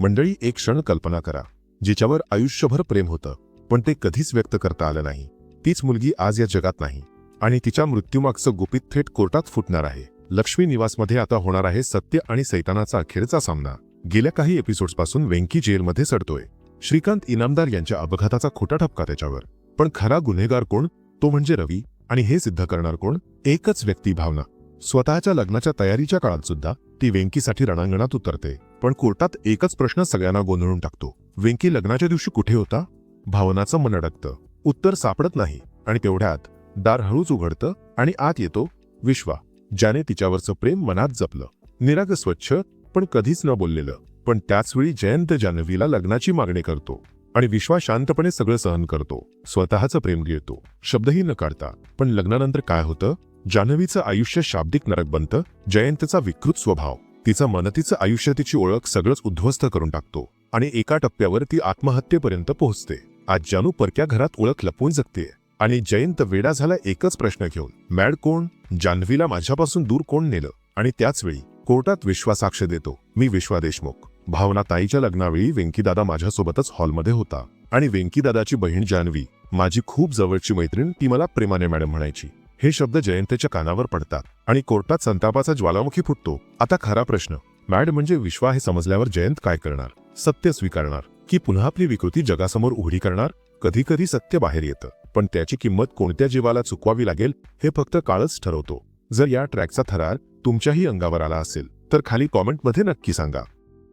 मंडळी एक क्षण कल्पना करा जिच्यावर आयुष्यभर प्रेम होतं पण ते कधीच व्यक्त करता आलं नाही. तीच मुलगी आज या जगात नाही आणि तिच्या मृत्यूमागचं गुपित थेट कोर्टात फुटणार आहे. लक्ष्मी निवासमध्ये आता होणार आहे सत्य आणि सैतानाचा अखेरचा सामना. गेल्या काही एपिसोड्सपासून वेंकी जेलमध्ये सडतोय. श्रीकांत इनामदार यांच्या अपघाताचा खोटा ठपका त्याच्यावर. पण खरा गुन्हेगार कोण? तो म्हणजे रवी. आणि हे सिद्ध करणार कोण? एकच व्यक्ती भावना. स्वतःच्या लग्नाच्या तयारीच्या काळात सुद्धा ती वेंकीसाठी रणांगणात उतरते. पण कोर्टात एकच प्रश्न सगळ्यांना गोंधळून टाकतो. वेंकी लग्नाच्या दिवशी कुठे होता? भावनाचं मन अडकतं. उत्तर सापडत नाही आणि तेवढ्यात दार हळूच उघडतं आणि आत येतो विश्वा ज्याने तिच्यावरचं प्रेम मनात जपलं. निराग स्वच्छ पण कधीच न बोललेलं. पण त्याचवेळी जयंत जान्हवीला लग्नाची मागणी करतो आणि विश्वा शांतपणे सगळं सहन करतो. स्वतःचं प्रेम गिळतो. शब्दही न काढता. पण लग्नानंतर काय होतं? जान्हवीचं आयुष्य शाब्दिक नरक बनतं जयंतचा विकृत स्वभाव. तिचं मनतीचं आयुष्य तिची ओळख सगळंच उद्ध्वस्त करून टाकतो आणि एका टप्प्यावर ती आत्महत्येपर्यंत पोहोचते. आज जानू परक्या घरात ओळख लपवून जगते आणि जयंत वेडा झाला एकच प्रश्न घेऊन. मॅड कोण? जान्हवीला माझ्यापासून दूर कोण नेलं? आणि त्याचवेळी कोर्टात विश्वासाक्ष देतो. मी विश्वा देशमुख. भावना ताईच्या लग्नावेळी वेंकीदादा माझ्यासोबतच हॉलमध्ये होता. आणि वेंकीदादाची बहीण जान्हवी माझी खूप जवळची मैत्रीण ती मला प्रेमाने मॅडम म्हणायची. हे शब्द जयंतच्या कानावर पडतात आणि कोर्टात संतापाचा ज्वालामुखी फुटतो. आता खरा प्रश्न मॅड म्हणजे विश्वा हे समजल्यावर जयंत काय करणार? सत्य स्वीकारणार की पुन्हा आपली विकृती जगासमोर उघडी करणार? कधी कधी सत्य बाहेर येतं पण त्याची किंमत कोणत्या जीवाला चुकवावी लागेल हे फक्त काळच ठरवतो. जर या ट्रॅकचा थरार तुमच्याही अंगावर आला असेल तर खाली कॉमेंटमध्ये नक्की सांगा.